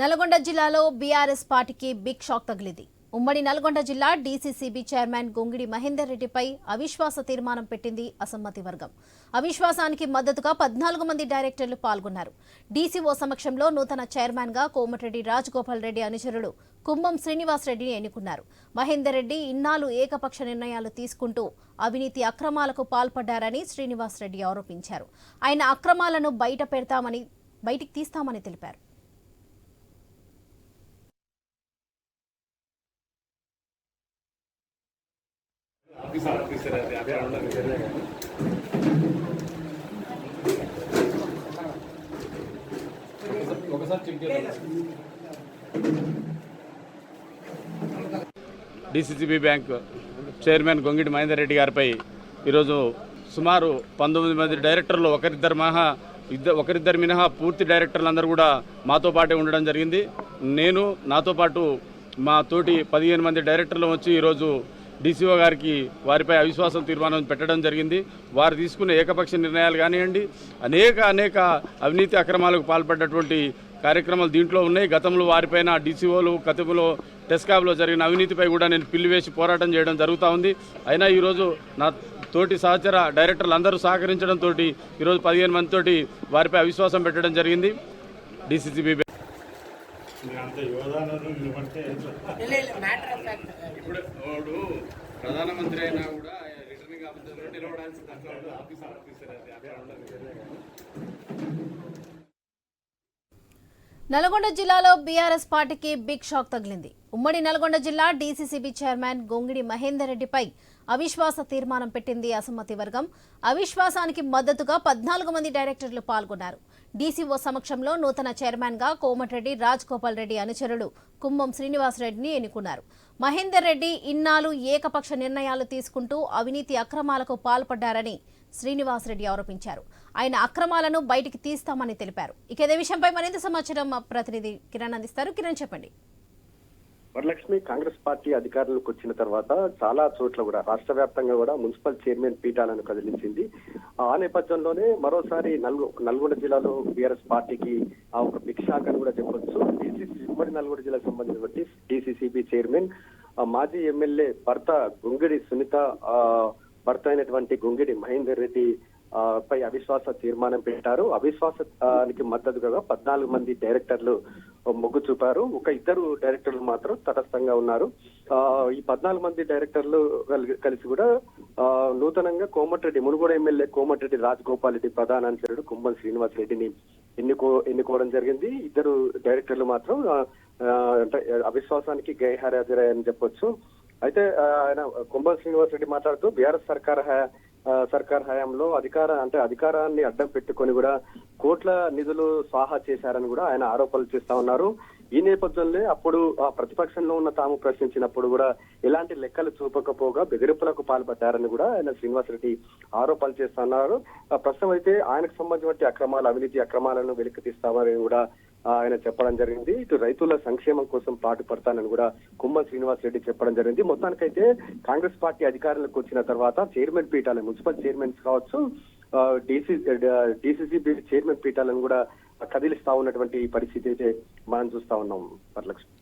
నల్గొండ జిల్లాలో బీఆర్ఎస్ పార్టీకి big shock తగిలింది. ఉమ్మడి నల్గొండ జిల్లా డీసీసీబీ చైర్మన్ గొంగిడి మహేందర్ రెడ్డిపై అవిశ్వాస తీర్మానం పెట్టింది అసమ్మతి వర్గం. అవిశ్వాసానికి మద్దతుగా పద్నాలుగు మంది డైరెక్టర్లు పాల్గొన్నారు. డీసీఓ సమక్షంలో నూతన చైర్మన్గా కోమటిరెడ్డి రాజగోపాల్ రెడ్డి అనుచరుడు కుంభం శ్రీనివాస్ రెడ్డిని ఎన్నుకున్నారు. మహేందర్ రెడ్డి ఇన్నాళ్ళు ఏకపక్ష నిర్ణయాలు తీసుకుంటూ అవినీతి అక్రమాలకు పాల్పడ్డారని శ్రీనివాస్ రెడ్డి ఆరోపించారు. ఆయన అక్రమాలను బయట పెడతామని బయటికి తీస్తామని తెలిపారు ఆఫీసర్ ఆఫీసర్ అది అక్కడ ఉండదు ఒకసారి చెక్ చేద్దాం DCCB bank chairman Gongidi Mahender Reddy గారిపై ఈరోజు సుమారు పంతొమ్మిది మంది డైరెక్టర్లు ఒకరిద్దరు మహా ఇద్దరు ఒకరిద్దరు మినహా పూర్తి డైరెక్టర్లు అందరూ కూడా మాతో పాటే ఉండడం జరిగింది. నేను నాతో పాటు మా తోటి పదిహేను మంది డైరెక్టర్లు వచ్చి ఈరోజు డీసీఓ గారికి వారిపై అవిశ్వాసం తీర్మానం పెట్టడం జరిగింది. వారు తీసుకున్న ఏకపక్ష నిర్ణయాలు కానివ్వండి అనేక అనేక అవినీతి అక్రమాలకు పాల్పడ్డటువంటి కార్యక్రమాలు దీంట్లో ఉన్నాయి. గతంలో వారిపైన డీసీఓలు గతంలో టెస్కాబ్లో జరిగిన అవినీతిపై కూడా నేను పిల్లివేసి పోరాటం చేయడం జరుగుతూ ఉంది. అయినా ఈరోజు నా తోటి సహచర డైరెక్టర్లు అందరూ సహకరించడంతో ఈరోజు పదిహేను మందితోటి వారిపై అవిశ్వాసం పెట్టడం జరిగింది. డీసీసీబీ ఇప్పుడు వాడు ప్రధానమంత్రి అయినా కూడా రిటర్నింగ్ ఆఫీసర్ నిలబడాల్సింది అట్లా ఉండదు ఆఫీసర్ ఆఫీసర్ అది అట్లా ఉండదు. నల్గొండ జిల్లాలో బీఆర్ఎస్ పార్టీకి బిగ్ షాక్ తగిలింది. ఉమ్మడి నల్గొండ జిల్లా డీసీసీబీ చైర్మన్ గొంగిడి మహేందర్ రెడ్డిపై అవిశ్వాస తీర్మానం పెట్టింది అసమ్మతి వర్గం. అవిశ్వాసానికి మద్దతుగా పద్నాలుగు మంది డైరెక్టర్లు పాల్గొన్నారు. డీసీఓ సమక్షంలో నూతన చైర్మన్గా కోమటిరెడ్డి రాజ్గోపాల్ రెడ్డి అనుచరుడు కుంభం శ్రీనివాస్ రెడ్డిని ఎన్నుకున్నారు. మహేందర్ రెడ్డి ఇన్నాళ్ళు ఏకపక్ష నిర్ణయాలు తీసుకుంటూ అవినీతి అక్రమాలకు పాల్పడ్డారని శ్రీనివాస్ రెడ్డి ఆరోపించారు. ఆయన అక్రమాలను బయటికి తీస్తామని తెలిపారు. ఇక ఇదే విషయంపై మరింత సమాచారం ప్రతినిధి కిరణ్ అందిస్తారు. కిరణ్ చెప్పండి. వరలక్ష్మి కాంగ్రెస్ పార్టీ అధికారంలోకి వచ్చిన తర్వాత చాలా చోట్ల కూడా రాష్ట్ర వ్యాప్తంగా కూడా మున్సిపల్ చైర్మన్ పీఠాలను కదిలించింది. ఆ నేపథ్యంలోనే మరోసారి నల్గొ నల్గొండ జిల్లాలో బీఆర్ఎస్ పార్టీకి ఆ ఒక భిక్షాక్ అని కూడా చెప్పొచ్చు. డిసిసి ఉమ్మడి నల్గొండ జిల్లాకు సంబంధించినటువంటి డిసిసిబి చైర్మన్ ఆ మాజీ ఎమ్మెల్యే భర్త గుంగిడి సునీత ఆ భర్త అయినటువంటి గుంగిడి మహేందర్ రెడ్డి పై అవిశ్వాస తీర్మానం పెట్టారు. అవిశ్వాసానికి మద్దతుగా పద్నాలుగు మంది డైరెక్టర్లు మొగ్గు చూపారు. ఒక ఇద్దరు డైరెక్టర్లు మాత్రం తటస్థంగా ఉన్నారు. ఆ, ఈ పద్నాలుగు మంది డైరెక్టర్లు కలి- కలిసి కూడా ఆ, నూతనంగా కోమటిరెడ్డి మునుగోడు ఎమ్మెల్యే కోమటిరెడ్డి రాజగోపాల్ రెడ్డి ప్రధాన అనుచరుడు కుంభం శ్రీనివాస్ రెడ్డిని ఎన్నుకో ఎన్నుకోవడం జరిగింది. ఇద్దరు డైరెక్టర్లు మాత్రం అంటే అవిశ్వాసానికి గైహాజరని చెప్పొచ్చు. అయితే ఆయన కుంభం శ్రీనివాస్ రెడ్డి మాట్లాడుతూ బీఆర్ఎస్ సర్కార్ సర్కార్ హయాంలో అధికార అంటే అధికారాన్ని అడ్డం పెట్టుకొని కూడా కోట్ల నిధులు స్వాహా చేశారని కూడా ఆయన ఆరోపణలు చేస్తా ఉన్నారు. ఈ నేపథ్యంలో అప్పుడు ఆ ప్రతిపక్షంలో ఉన్న తాము ప్రశ్నించినప్పుడు కూడా ఎలాంటి లెక్కలు చూపకపోగా బెదిరింపులకు పాల్పడ్డారని కూడా ఆయన శ్రీనివాసరెడ్డి ఆరోపణలు చేస్తున్నారు ఆ, ప్రస్తుతం అయితే ఆయనకు సంబంధించిన అక్రమాలు అవినీతి అక్రమాలను వెలికి తీస్తామని కూడా ఆయన చెప్పడం జరిగింది. ఇటు రైతుల సంక్షేమం కోసం పాటుపడతానని కూడా కుమ్మ శ్రీనివాస్ రెడ్డి చెప్పడం జరిగింది. మొత్తానికైతే కాంగ్రెస్ పార్టీ అధికారంలోకి వచ్చిన తర్వాత చైర్మన్ పీఠాలు మున్సిపల్ చైర్మన్స్ కావచ్చు డీసీ డీసీసీ చైర్మన్ పీఠాలను కూడా కదిలిస్తా ఉన్నటువంటి పరిస్థితి అయితే మనం చూస్తా ఉన్నాం. వరలక్ష్మి.